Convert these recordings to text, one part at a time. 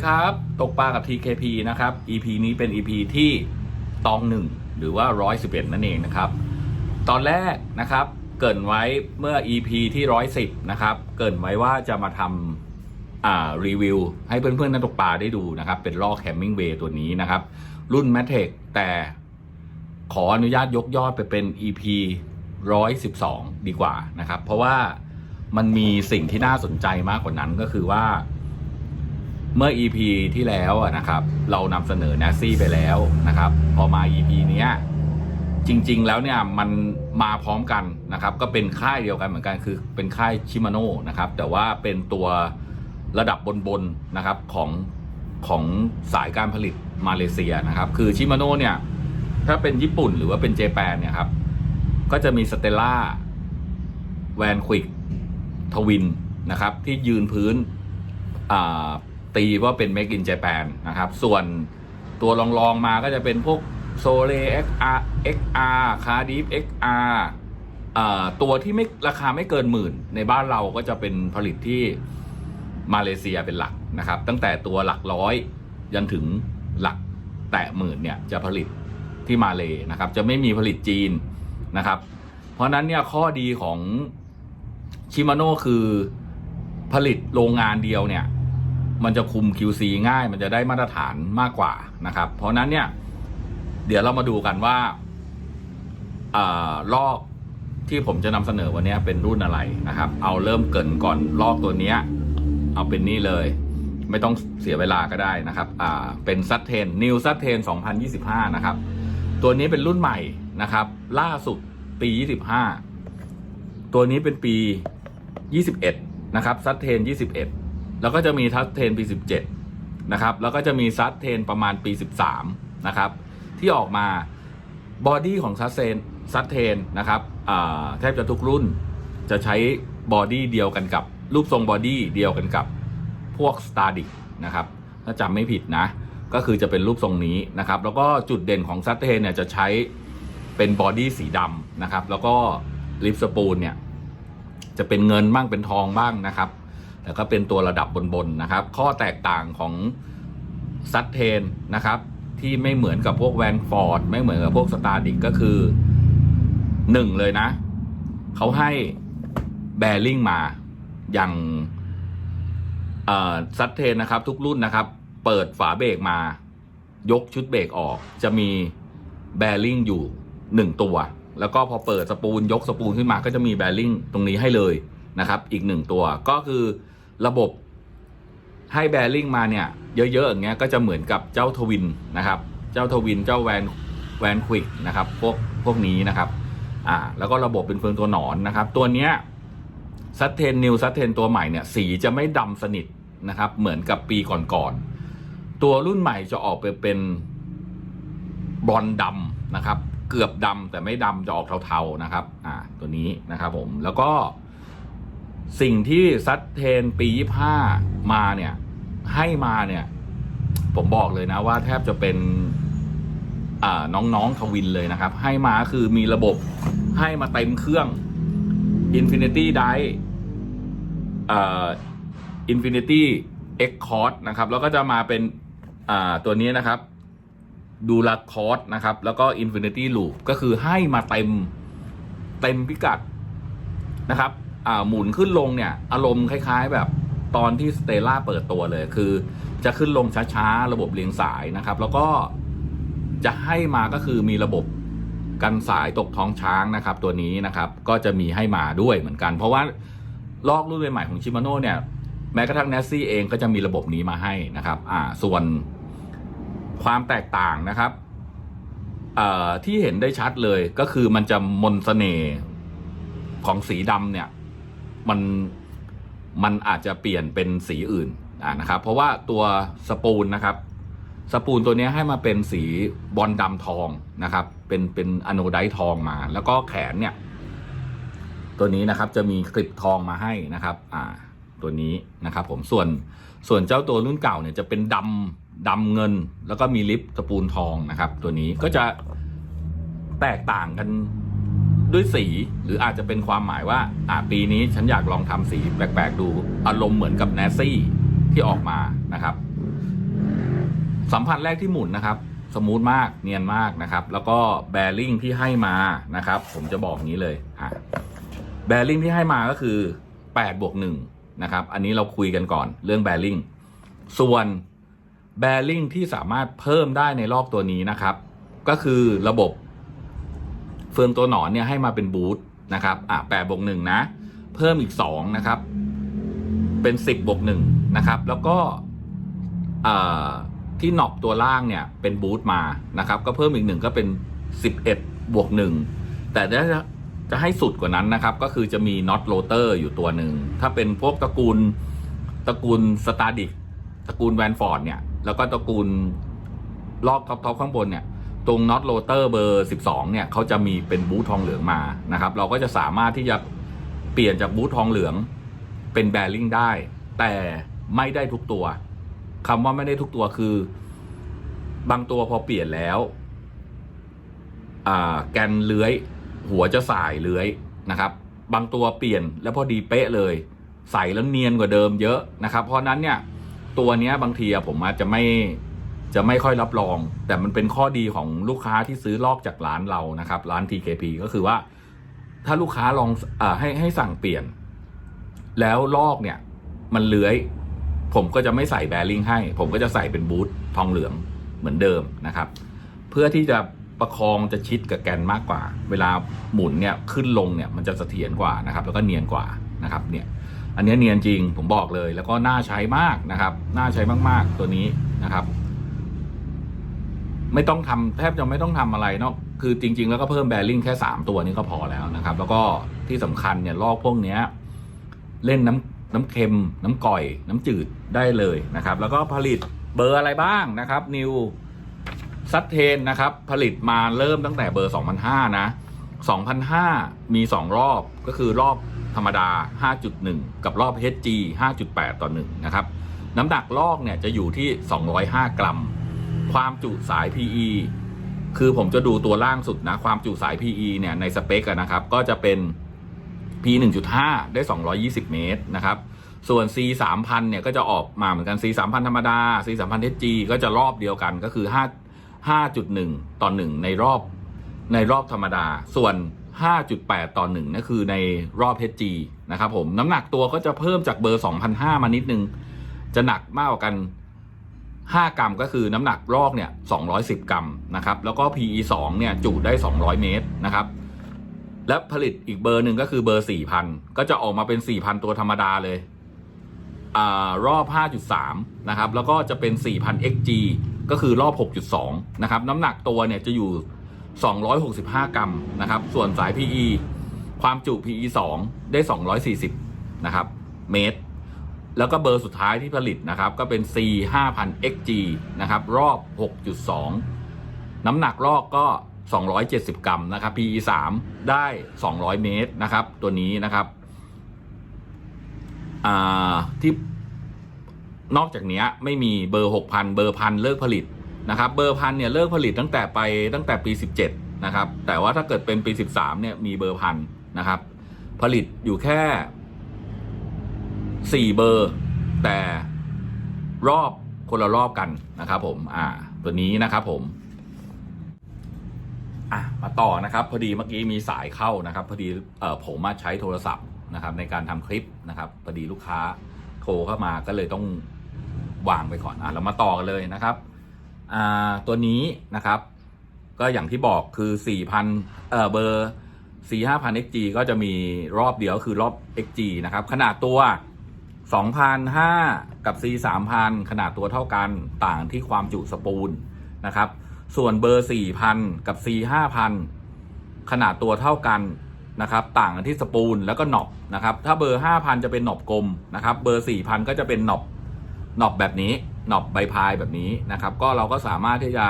ดีครับ ตกปลากับ TKP นะครับ EP นี้เป็น EP ที่ตองหนึ่งหรือว่า 111 นั่นเองนะครับ ตอนแรกนะครับเกินไว้เมื่อ EP ที่ 110 นะครับ เกินไว้ว่าจะมาทำอ่ารีวิว ให้เพื่อนๆนักตกปลาได้ดูนะครับ เป็นลอกแคมมิ่งเวย์ตัวนี้นะครับ รุ่น m a t e c แต่ขออนุญาตยกยอดไปเป็น EP 112 ดีกว่านะครับ เพราะว่ามันมีสิ่งที่น่าสนใจมากกว่านั้นก็คือว่า เมื่อ EP ที่แล้วนะครับเรานำเสนอ n a ซี่ไปแล้วนะครับพอมา EP เนี้ยจริง ๆ แล้วเนี่ยมันมาพร้อมกันนะครับ ก็เป็นค่ายเดียวกันเหมือนกันคือเป็นค่ายชิมาโน่นะครับ แต่ว่าเป็นตัวระดับบนๆนะครับของของสายการผลิตมาเลเซียนะครับ คือชิมาโน่เนี่ยถ้าเป็นญี่ปุ่นหรือว่าเป็นเจแปนเนี่ยครับ ก็จะมีสเตล่าแวนควิกทวินนะครับ ที่ยืนพื้นอ่า ตีว่าเป็น Make in Japan นะครับ ส่วนตัวรองๆมาก็จะเป็นพวก s o l e XR XR Cardiff XR อ่าตัวที่ไม่ราคาไม่เกินหมื่น ในบ้านเราก็จะเป็นผลิตที่มาเลเซียเป็นหลักนะครับ ตั้งแต่ตัวหลักร้อยยันถึงหลักแตะหมื่นเนี่ยจะผลิตที่มาเลนะครับ จะไม่มีผลิตจีนนะครับ เพราะฉะนั้นเนี่ยข้อดีของชิมาโน่คือผลิตโรงงานเดียวเนี่ย มันจะคุม QC ง่าย มันจะได้มาตรฐานมากกว่านะครับ เพราะนั้นเนี่ย เดี๋ยวเรามาดูกันว่าอลอกที่ผมจะนำเสนอวันนี้เป็นรุ่นอะไรนะครับ เอาเริ่มเกินก่อนลอกตัวนี้เอาเป็นนี่เลย ไม่ต้องเสียเวลาก็ได้นะครับ อ่า เป็นซัตเทนนิวซัตเทน2025 นะครับ ตัวนี้เป็นรุ่นใหม่นะครับ ล่าสุดปี 25 ตัวนี้เป็นปี 21 นะครับซัตเทน21 แล้วก็จะมีทัสเทนปี 17 นะครับ แล้วก็จะมีซัตเทนประมาณปี 13 นะครับ ที่ออกมาบอดี้ของซัตเทนซัตเทนนะครับแทบจะทุกรุ่นจะใช้บอดี้เดียวกันกับ รูปทรงบอดี้เดียวกันกับพวก s t a r d i c นะครับ ถ้าจำไม่ผิดนะ ก็คือจะเป็นรูปทรงนี้นะครับ แล้วก็จุดเด่นของซัตเทนเนี่ยจะใช้เป็นบอดี้สีดำนะครับ แล้วก็ลิปสปูลเนี่ยจะเป็นเงินบ้างเป็นทองบ้างนะครับ แต่ก็เป็นตัวระดับบนๆนะครับ ข้อแตกต่างของซัตเทนนะครับ ที่ไม่เหมือนกับพวกแวนฟอร์ดไม่เหมือนกับพวกสตาร์ดิกก็คือหนึ่งเลยนะ เขาให้แบริ่งมาอย่างซัตเทนนะครับ ทุกรุ่นนะครับ เปิดฝาเบรกมายกชุดเบรกออก จะมีแบริ่งอยู่หนึ่งตัว แล้วก็พอเปิดสปูลยกสปูลขึ้นมาก็จะมีแบริ่งตรงนี้ให้เลยนะครับ อีกหนึ่งตัวก็คือ ระบบให้แบริ่งมาเนี่ยเยอะๆอย่างเงี้ยก็จะเหมือนกับเจ้าทวินนะครับ เจ้าทวินเจ้าแวนแวนควิกนะครับพวกพวกนี้นะครับอ่าแล้วก็ระบบเป็นเฟืองตัวหนอนนะครับ ตัวเนี้ยซัตเทนนิวซัตเทนตัวใหม่เนี่ยสีจะไม่ดำสนิทนะครับเหมือนกับปีก่อนๆตัวรุ่นใหม่จะออกไปเป็นบอลดำนะครับ เกือบดำแต่ไม่ดำจะออกเทาๆนะครับอ่าตัวนี้นะครับผมแล้วก็ สิ่งที่ซัตเทนปี 25 มาเนี่ย ให้มาเนี่ย ผมบอกเลยนะว่าแทบจะเป็นอ่าน้องๆทวินเลยนะครับ ให้มาคือมีระบบให้มาเต็มเครื่อง Infinity d i อ่า Infinity X Cord นะครับ แล้วก็จะมาเป็นตัวนี้นะครับ ดูลาคอร์สนะครับ แล้วก็ Infinity Loop ก็คือให้มาเต็ม เต็มพิกัดนะครับ หมุนขึ้นลงเนี่ย อารมณ์คล้ายๆ แบบตอนที่สเตล่าเปิดตัวเลย คือ จะขึ้นลงช้าๆ ระบบเรียงสายนะครับ แล้วก็จะให้มาก็คือมีระบบกันสายตกท้องช้างนะครับ ตัวนี้นะครับ ก็จะมีให้มาด้วยเหมือนกัน เพราะว่าลอกรุ่นใหม่ของชิมาโน่เนี่ยแม้กระทั่ง n นสซี่เองก็จะมีระบบนี้มาให้นะครับ อ่า ส่วนความแตกต่างนะครับที่เห็นได้ชัดเลยก็คือมันจะมนสเสน่ห์ของสีดำเนี่ย มันมันอาจจะเปลี่ยนเป็นสีอื่นอ่านะครับ เพราะว่าตัวสปูลนะครับ สปูลตัวนี้ให้มาเป็นสีบอลดำทองนะครับ เป็นเป็นอโนไดท์ทองมา แล้วก็แขนเนี่ย ตัวนี้นะครับจะมีคลิปทองมาให้นะครับ อ่า ตัวนี้นะครับ ผมส่วนส่วนเจ้าตัวรุ่นเก่าเนี่ยจะเป็นดำดำเงิน แล้วก็มีลิปสปูลทองนะครับ ตัวนี้ก็จะแตกต่างกัน ด้วยสีหรืออาจจะเป็นความหมายว่าอ่าปีนี้ฉันอยากลองทำสีแปลกๆดู อารมณ์เหมือนกับแนสซี่ที่ออกมานะครับ สัมผัสแรกที่หมุนนะครับ สมูทมากเนียนมากนะครับ แล้วก็แบริ่งที่ให้มานะครับ ผมจะบอกอย่างนี้เลยอะแบริ่งที่ให้มาก็คือ8บวก1นะครับ อันนี้เราคุยกันก่อนเรื่องแบริ่งส่วนแบริ่งที่สามารถเพิ่มได้ในลอกตัวนี้นะครับ ก็คือระบบ เฟืองตัวหนอนเนี่ยให้มาเป็นบูทนะครับอะแปดบวกหนึ่งนะ เพิ่มอีกสองนะครับ เป็นสิบบวกหนึ่งนะครับ แล้วก็ที่หนอบตัวล่างเนี่ยเป็นบูทมานะครับ ก็เพิ่มอีกหนึ่งก็เป็นสิบเอ็ดบวกหนึ่งแต่ถ้าจะจะให้สุดกว่านั้นนะครับ ก็คือจะมีน็อตโรเตอร์อยู่ตัวหนึ่ง ถ้าเป็นพวกตระกูลตระกูลสตาร์ดิกตระกูลแวนฟอร์ดเนี่ย แล้วก็ตระกูลลอกท็อปท็อปข้างบนเนี่ย ตรงน็อตโรเตอร์เบอร์ 12 เนี่ยเขาจะมีเป็นบูททองเหลืองมานะครับ เราก็จะสามารถที่จะเปลี่ยนจากบูททองเหลืองเป็นแบริ่งได้ แต่ไม่ได้ทุกตัวคำว่าไม่ได้ทุกตัวคือ บางตัวพอเปลี่ยนแล้วแกนเลื้อย หัวจะสายเลื้อยนะครับ บางตัวเปลี่ยนแล้วพอดีเป๊ะเลย ใส่แล้วเนียนกว่าเดิมเยอะนะครับ เพราะนั้นเนี่ยตัวนี้บางทีผมอาจจะไม่ จะไม่ค่อยรับรอง แต่มันเป็นข้อดีของลูกค้าที่ซื้อลอกจากร้านเรานะครับ ร้าน TKP ก็คือว่า ถ้าลูกค้าลองอให้ให้สั่งเปลี่ยน แล้วลอกเนี่ย มันเลื้อย ผมก็จะไม่ใส่แบริ่งให้ ผมก็จะใส่เป็นบูททองเหลืองเหมือนเดิมนะครับ เพื่อที่จะประคองจะชิดกับแกนมากกว่า เวลาหมุนเนี่ยขึ้นลงเนี่ยมันจะเสถียรกว่านะครับ แล้วก็เนียนกว่านะครับ เนี่ย อันนี้เนียนจริงผมบอกเลย แล้วก็น่าใช้มากนะครับ น่าใช้มากๆตัวนี้นะครับ ไม่ต้องทำแทบจะไม่ต้องทำอะไรเนาะคือจริง ๆ แล้วก็เพิ่มแบริ่งแค่สามตัวนี้ก็พอแล้วนะครับ แล้วก็ที่สำคัญเนี่ยลอกพวกเนี้ยเล่นน้ำน้ำเค็ม น้ำก่อย น้ำจืดได้เลยนะครับ แล้วก็ผลิตเบอร์อะไรบ้างนะครับนิวซัตเทนนะครับ ผลิตมาเริ่มตั้งแต่เบอร์ 2005 นะ 2005 มี 2 รอบก็คือรอบธรรมดา 5.1 กับรอบ HG 5.8 ต่อ 1 นะครับ น้ำหนักลอกเนี่ยจะอยู่ที่ 205 กรัม ความจุสาย PE คือผมจะดูตัวล่างสุดนะ ความจุสาย PE เนี่ยในสเปคอะนะครับ ก็จะเป็น P 1.5 ได้ 220 เมตรนะครับ ส่วน C 3,000เนี่ยก็จะออกมาเหมือนกัน C 3,000ธรรมดา C 3,000 HG ก็จะรอบเดียวกันก็คือ 5 5.1 ต่อ 1 ในรอบในรอบธรรมดา ส่วน 5.8 ต่อ 1นั่นคือในรอบ HG นะครับผม น้ำหนักตัวก็จะเพิ่มจากเบอร์2,500มานิดนึง จะหนักมากกว่ากัน 5 กรัมก็คือน้ำหนักรอกเนี่ย210 กรัมนะครับ แล้วก็ PE 2เนี่ยจุได้ 200 เมตรนะครับ และผลิตอีกเบอร์หนึ่งก็คือเบอร์ 4,000 ก็จะออกมาเป็น 4,000 ตัวธรรมดาเลยอ่ารอบ 5.3 นะครับ แล้วก็จะเป็น 4,000 XG ก็คือรอบ 6.2 นะครับ น้ำหนักตัวเนี่ยจะอยู่ 265 กรัมนะครับ ส่วนสาย PE ความจุ PE 2 ได้ 240 นะครับ เมตร แล้วก็เบอร์สุดท้ายที่ผลิตนะครับ ก็เป็น C 5000 XG นะครับ รอบ 6.2 น้ำหนักลอกก็ 270 กรัมนะครับ PE 3ได้ 200 เมตรนะครับ ตัวนี้นะครับที่นอกจากนี้ไม่มีเบอร์ 6,000 เบอร์พันเลิกผลิตนะครับ เบอร์พันเนี่ยเลิกผลิตตั้งแต่ไปตั้งแต่ปี 17 นะครับ แต่ว่าถ้าเกิดเป็นปี 13 เนี่ยมีเบอร์พันนะครับ ผลิตอยู่แค่ 4เบอร์ แต่รอบคนละรอบกันนะครับผมอ่าตัวนี้นะครับผมอะมาต่อนะครับ พอดีเมื่อกี้มีสายเข้านะครับ พอดีเอ่อผมมาใช้โทรศัพท์นะครับ ในการทำคลิปนะครับ พอดีลูกค้าโทรเข้ามาก็เลยต้องวางไปก่อนอะเรามาต่อกันเลยนะครับอ่าตัวนี้นะครับ ก็อย่างที่บอกคือ4,000เอ่อเบอร์4-5,000 XG ก็จะมีรอบเดียวคือรอบ XG นะครับ ขนาดตัว 2,500 กับ C 3,000 ขนาดตัวเท่ากันต่างที่ความจุสปูลนะครับ ส่วนเบอร์ 4,000 กับ C 5,000 ขนาดตัวเท่ากันนะครับ ต่างกันที่สปูลแล้วก็หนอบนะครับ ถ้าเบอร์ 5,000 จะเป็นหนอบกลมนะครับ เบอร์ 4,000 ก็จะเป็นหนอบหนอบแบบนี้หนอบใบพายแบบนี้นะครับ ก็เราก็สามารถที่จะ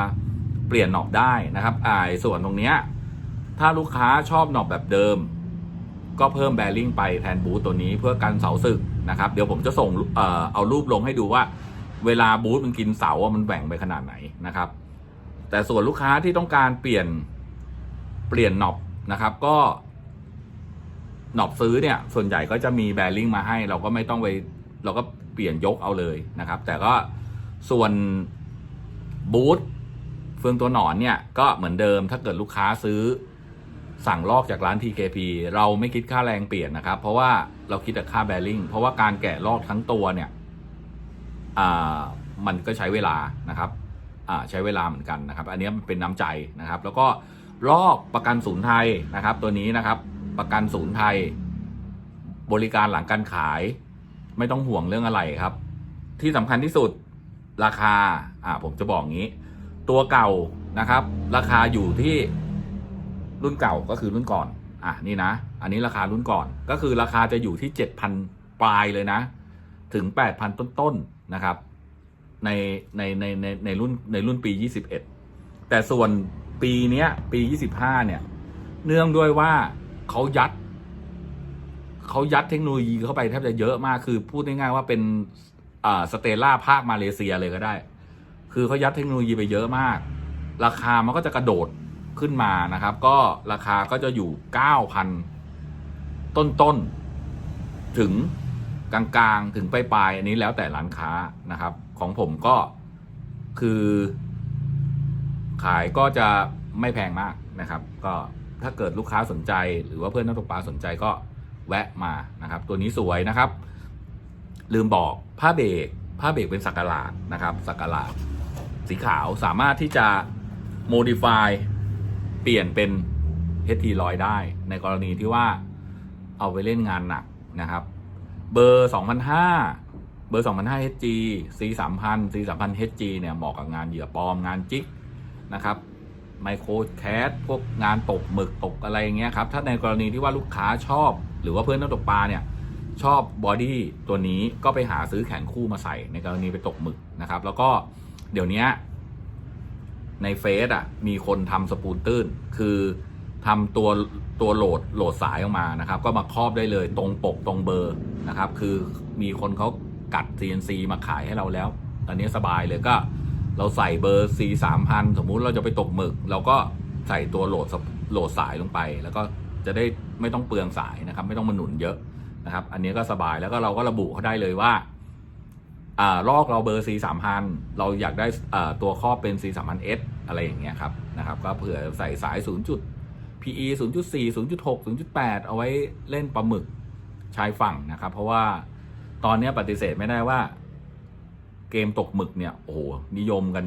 เปลี่ยนหนอบได้นะครับอ่าส่วนตรงเนี้ยถ้าลูกค้าชอบหนอบแบบเดิม ก็เพิ่มแบริ่งไปแทนบูทตัวนี้เพื่อกันเสาสึก นะครับ เดี๋ยวผมจะส่งเอ่อเอารูปลงให้ดูว่า เวลาบูทมันกินเสาอะมันแหว่งไปขนาดไหนนะครับ แต่ส่วนลูกค้าที่ต้องการเปลี่ยนเปลี่ยนหนอบนะครับ ก็หนอบซื้อเนี่ย ส่วนใหญ่ก็จะมีแบริ่งมาให้ เราก็ไม่ต้องไปเราก็เปลี่ยนยกเอาเลยนะครับ แต่ก็ส่วนบูทเฟืองตัวหนอนเนี่ยก็เหมือนเดิมถ้าเกิดลูกค้าซื้อ สั่งลอกจากร้าน TKP เราไม่คิดค่าแรงเปลี่ยนนะครับ เพราะว่าเราคิดแต่ค่าแบริ่งเพราะว่าการแกะลอกทั้งตัวเนี่ยมันก็ใช้เวลานะครับใช้เวลาเหมือนกันนะครับ อันนี้มันเป็นน้ำใจนะครับ แล้วก็ลอกประกันศูนย์ไทยนะครับ ตัวนี้นะครับ ประกันศูนย์ไทย บริการหลังการขาย ไม่ต้องห่วงเรื่องอะไรครับ ที่สำคัญที่สุดราคาอ่าผมจะบอกงี้ ตัวเก่านะครับ ราคาอยู่ที่ รุ่นเก่าก็คือรุ่นก่อน อะนี่นะ อันนี้ราคารุ่นก่อน ก็คือราคาจะอยู่ที่เจ็ดพันปลายเลยนะ ถึงแปดพันต้นๆนะครับ ในในในในในรุ่นในรุ่นปียี่สิบเอ็ดแต่ส่วนปีเนี้ยปียี่สิบห้าเนี่ย เนื่องด้วยว่าเขายัดเขายัดเทคโนโลยีเข้าไปแทบจะเยอะมากคือพูดง่ายๆว่าเป็นอ่าสเตล่าภาคมาเลเซียเลยก็ได้ คือเขายัดเทคโนโลยีไปเยอะมาก ราคามันก็จะกระโดด ขึ้นมานะครับ ก็ราคาก็จะอยู่ 9,000 ต้นๆถึงกลางๆ ถึงปลายๆอันนี้แล้วแต่ร้านค้านะครับ ของผมก็คือ ขายก็จะไม่แพงมากนะครับ ก็ถ้าเกิดลูกค้าสนใจ หรือว่าเพื่อนนักตกปลาสนใจก็แวะมานะครับ ตัวนี้สวยนะครับ ลืมบอกผ้าเบรกผ้าเบรกเป็นสักหลาดนะครับสักหลาดสีขาวสามารถที่จะ modify เปลี่ยนเป็น HT ร้อยได้ ในกรณีที่ว่าเอาไปเล่นงานหนักนะครับ เบอร์2005เบอร์2005 HG C 3000 C 3000 HG เนี่ยเหมาะกับงานเหยื่อปลอมงานจิกนะครับไมโครแคสพวกงานตกหมึกตกอะไรอย่างเงี้ยครับ ถ้าในกรณีที่ว่าลูกค้าชอบ หรือว่าเพื่อนนักตกปลาเนี่ย ชอบบอดี้ตัวนี้ก็ไปหาซื้อแขนคู่มาใส่ในกรณีไปตกหมึกนะครับ แล้วก็เดี๋ยวนี้ ในเฟซอะมีคนทำสปูลตื้น คือทำตัวตัวโหลดโหลดสายออกมานะครับ ก็มาครอบได้เลยตรงปกตรงเบอร์นะครับ คือมีคนเขากัด CNC มาขายให้เราแล้ว ตอนนี้สบายเลยก็เราใส่เบอร์ C 3 0 0 สมมุติเราจะไปตกหมึก เราก็ใส่ตัวโหลดสโหลดสายลงไป แล้วก็จะได้ไม่ต้องเปลืองสายนะครับ ไม่ต้องมาหนุนเยอะนะครับ อันนี้ก็สบายแล้วก็เราก็ระบุเขาได้เลยว่าอ่าลอกเราเบอร์ C 3 0 0 0เราอยากได้อ่าตัวครอบเป็น C 3 0 0 S อะไรอย่างเงี้ยครับนะครับ ก็เผื่อใส่สาย 0 จุด PE 0.4 0.6 0.8 เอาไว้เล่นปลาหมึกชายฝั่งนะครับ เพราะว่าตอนนี้ปฏิเสธไม่ได้ว่า เกมตกหมึกเนี่ยโอ้โหนิยมกัน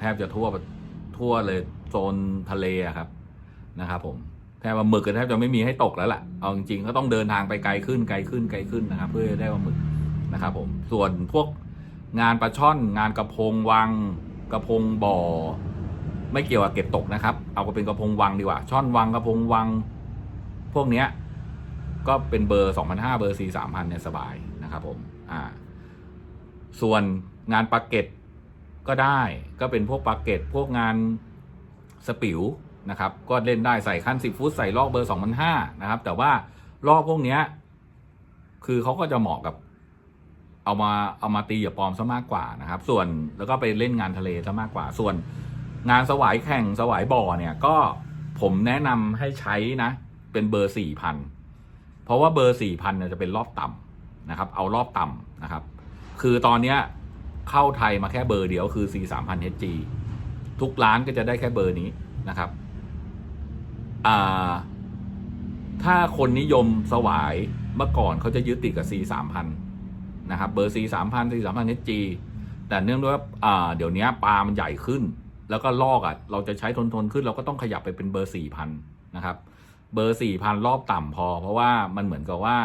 แทบจะทั่วทั่วเลยโซนทะเลครับนะครับผมแทบว่าหมึกก็แทบจะไม่มีให้ตกแล้วแหละเอาจริงๆก็ต้องเดินทางไปไกลขึ้นไกลขึ้นไกลขึ้นนะครับ เพื่อได้ปลาหมึกนะครับ ผมส่วนพวกงานปลาช่อน งานกระพงวังกระพงบ่อ ไม่เกี่ยวกับเก็บตกนะครับ เอาก็เป็นกระพงวังดีกว่า ช่อนวังกระพงวัง พวกเนี้ย ก็เป็นเบอร์2,500เบอร์4 3,000เนี่ยสบายนะครับผม อ่า ส่วนงานปาเก็ตก็ได้ ก็เป็นพวกปาเก็ตพวกงานสปิวนะครับ ก็เล่นได้ใส่ขั้น 10 ฟุตใส่ลอกเบอร์2,500นะครับ แต่ว่าลอกพวกเนี้ย คือเขาก็จะเหมาะกับเอามาเอามาตีอย่าปลอมซะมากกว่านะครับ ส่วนแล้วก็ไปเล่นงานทะเลซะมากกว่า ส่วน งานสวายแข่งสวายบ่อเนี่ยก็ผมแนะนำให้ใช้นะ เป็นเบอร์สี่พันเพราะว่าเบอร์สี่พันจะเป็นรอบต่ำนะครับ เอารอบต่ำนะครับ คือตอนเนี้ยเข้าไทยมาแค่เบอร์เดียวคือ C 3 0 0 0 HG ทุกร้านก็จะได้แค่เบอร์นี้นะครับถ้าคนนิยมสวายเมื่อก่อนเขาจะยึดติดกับ C 3 0 0 0นะครับ เบอร์ C 3 0 0 0 C 3 0 0 0 HG แต่เนื่องด้วยว่าเดี๋ยวนี้ปลามันใหญ่ขึ้น แล้วก็ลอกอะเราจะใช้ทนทนขึ้นเราก็ต้องขยับไปเป็นเบอร์สี่พันนะครับ เบอร์สี่พันรอบต่ำพอ เพราะว่ามันเหมือนกับว่า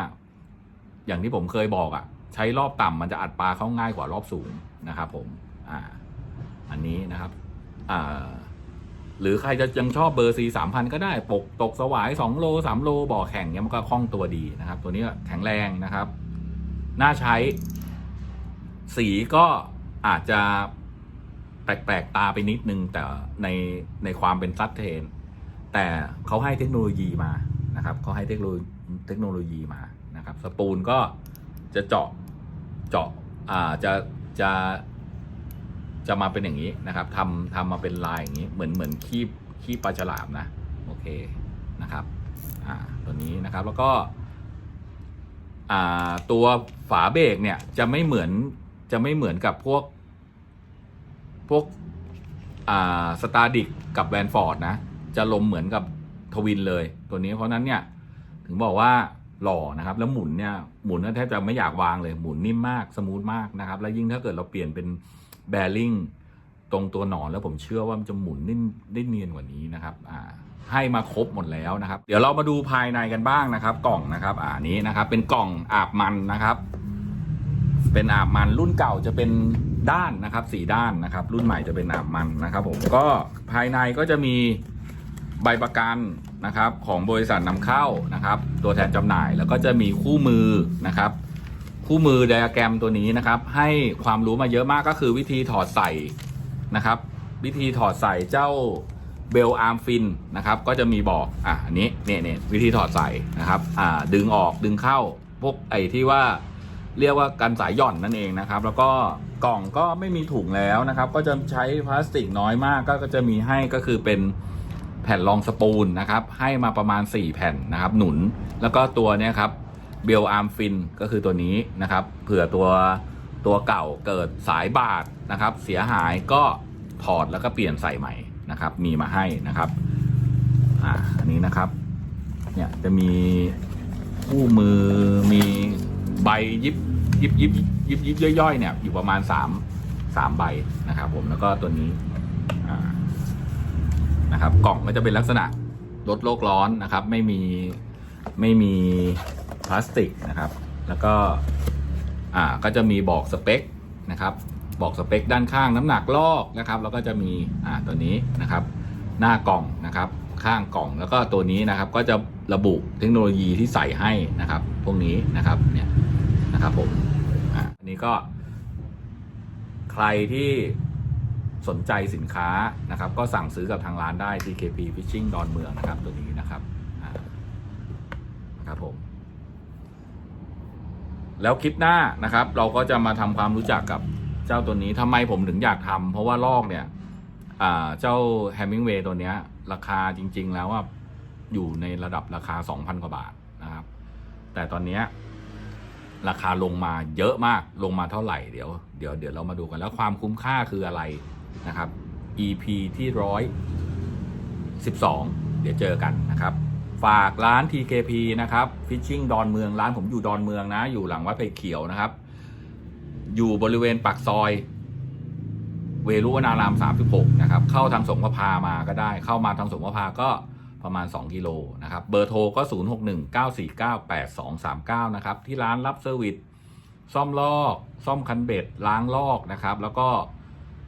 อย่างที่ผมเคยบอกอะ ใช้รอบต่ำมันจะอัดปลาเข้าง่ายกว่ารอบสูงนะครับ ผมอ่าอันนี้นะครับอ่าหรือใครจะยังชอบเบอร์ซีสามพันก็ได้ปกตกสวายสองโลสามโลบ่อแข่งเนี้ยมันก็คล่องตัวดีนะครับ ตัวนี้แข็งแรงนะครับ น่าใช้สีก็อาจจะ แปลกๆตาไปนิดนึง แต่ในในความเป็นซัดเทน แต่เขาให้เทคโนโลยีมานะครับเขาให้เทคโนโลยีเทคโนโลยีมานะครับสปูลก็จะเจาะเจาะอ่าจะจะจะมาเป็นอย่างนี้นะครับทำทำมาเป็นลายอย่างนี้เหมือนเหมือนคีบคีบปลาฉลามนะโอเคนะครับอ่าตัวนี้นะครับแล้วก็อ่าตัวฝาเบรกเนี่ยจะไม่เหมือนจะไม่เหมือนกับพวก พวกอ่าสตาร์ดิกกับแวนฟอร์ดนะ จะลมเหมือนกับทวินเลย ตัวนี้เพราะนั้นเนี่ย ถึงบอกว่าหล่อนะครับ แล้วหมุนเนี่ยหมุนแทบจะไม่อยากวางเลยหมุนนิ่มมากสมูทมากนะครับ แล้วยิ่งถ้าเกิดเราเปลี่ยนเป็นแบริ่งตรงตัวหนอนแล้วผมเชื่อว่ามันจะหมุนนิ่มได้เนียนกว่านี้นะครับอ่าให้มาครบหมดแล้วนะครับ เดี๋ยวเรามาดูภายในกันบ้างนะครับ กล่องนะครับอ่านี้นะครับ เป็นกล่องอาบมันนะครับ เป็นอาบมันรุ่นเก่าจะเป็น ด้านนะครับสีด้านนะครับ รุ่นใหม่จะเป็นอาบมันนะครับผมก็ภายในก็จะมีใบประกันนะครับของบริษัทนำเข้านะครับ ตัวแทนจำหน่ายแล้วก็จะมีคู่มือนะครับ คู่มือไดอะแกรมตัวนี้นะครับ ให้ความรู้มาเยอะมากก็คือวิธีถอดใส่นะครับ วิธีถอดใส่เจ้าเบลอาร์มฟินนะครับ ก็จะมีบอกอะอันนี้เนี่ยเนี่ยวิธีถอดใส่นะครับ อ่าดึงออกดึงเข้าพวกไอ้ที่ว่า เรียกว่ากันสายหย่อนนั่นเองนะครับ แล้วก็กล่องก็ไม่มีถุงแล้วนะครับ ก็จะใช้พลาสติกน้อยมากก็จะมีให้ก็คือเป็นแผ่นรองสปูลนะครับ ให้มาประมาณ 4 แผ่นนะครับ หนุนแล้วก็ตัวเนี้ยครับเบลอาร์มฟินก็คือตัวนี้นะครับเผื่อตัวตัวเก่าเกิดสายบาดนะครับ เสียหายก็ถอดแล้วก็เปลี่ยนใส่ใหม่นะครับ มีมาให้นะครับอ่าอันนี้นะครับ เนี่ยจะมีคู่มือมี ใบยิบยิบยิบยิบยิบย่อยๆเนี่ยอยู่ประมาณสามสามใบนะครับ ผมแล้วก็ตัวนี้นะครับ กล่องก็จะเป็นลักษณะลดโลกร้อนนะครับ ไม่มีไม่มีพลาสติกนะครับ แล้วก็อ่าก็จะมีบอกสเปคนะครับบอกสเปคด้านข้างน้ำหนักลอกนะครับ แล้วก็จะมีอ่าตัวนี้นะครับ หน้ากล่องนะครับ ข้างกล่อง แล้วก็ตัวนี้นะครับก็จะระบุเทคโนโลยีที่ใส่ให้นะครับ พวกนี้นะครับเนี่ยนะครับผมอันนี้ก็ ใครที่สนใจสินค้านะครับ ก็สั่งซื้อกับทางร้านได้ TKP Fishing ดอนเมืองนะครับ ตัวนี้นะครับนะครับผม แล้วคลิปหน้านะครับ เราก็จะมาทำความรู้จักกับเจ้าตัวนี้ทำไมผมถึงอยากทำเพราะว่าลอกเนี่ยเจ้าแฮมมิงเวย์ตัวเนี้ย ราคาจริง ๆ แล้วว่าอยู่ในระดับราคา 2,000 กว่าบาทนะครับ แต่ตอนนี้ราคาลงมาเยอะมากลงมาเท่าไหร่เดี๋ยวเดี๋ยวเดี๋ยวเรามาดูกันแล้วความคุ้มค่าคืออะไรนะครับ EP ที่ร้อยสิบสองเดี๋ยวเจอกันนะครับ ฝากร้าน TKP นะครับ Fishing ดอนเมืองร้านผมอยู่ดอนเมืองนะ อยู่หลังวัดไผ่เขียวนะครับ อยู่บริเวณปากซอย เวรุวนาราม 36 นะครับ เข้าทางสงขลามาก็ได้ เข้ามาทางสงขลาก็ประมาณ 2 กิโลนะครับ เบอร์โทรก็ 0619498239 นะครับ ที่ร้านรับเซอร์วิสซ่อมลอกซ่อมคันเบ็ดล้างลอกนะครับ แล้วก็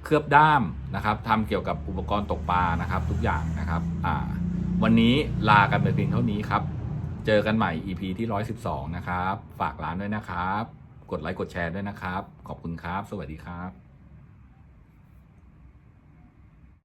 เคลือบด้ามนะครับทำเกี่ยวกับอุปกรณ์ตกปลานะครับ ทุกอย่างนะครับอ่าวันนี้ลากันไปเพียงเท่านี้ครับ เจอกันใหม่ EP ที่ 112 นะครับ ฝากร้านด้วยนะครับ กดไลค์กดแชร์ด้วยนะครับ ขอบคุณครับ สวัสดีครับ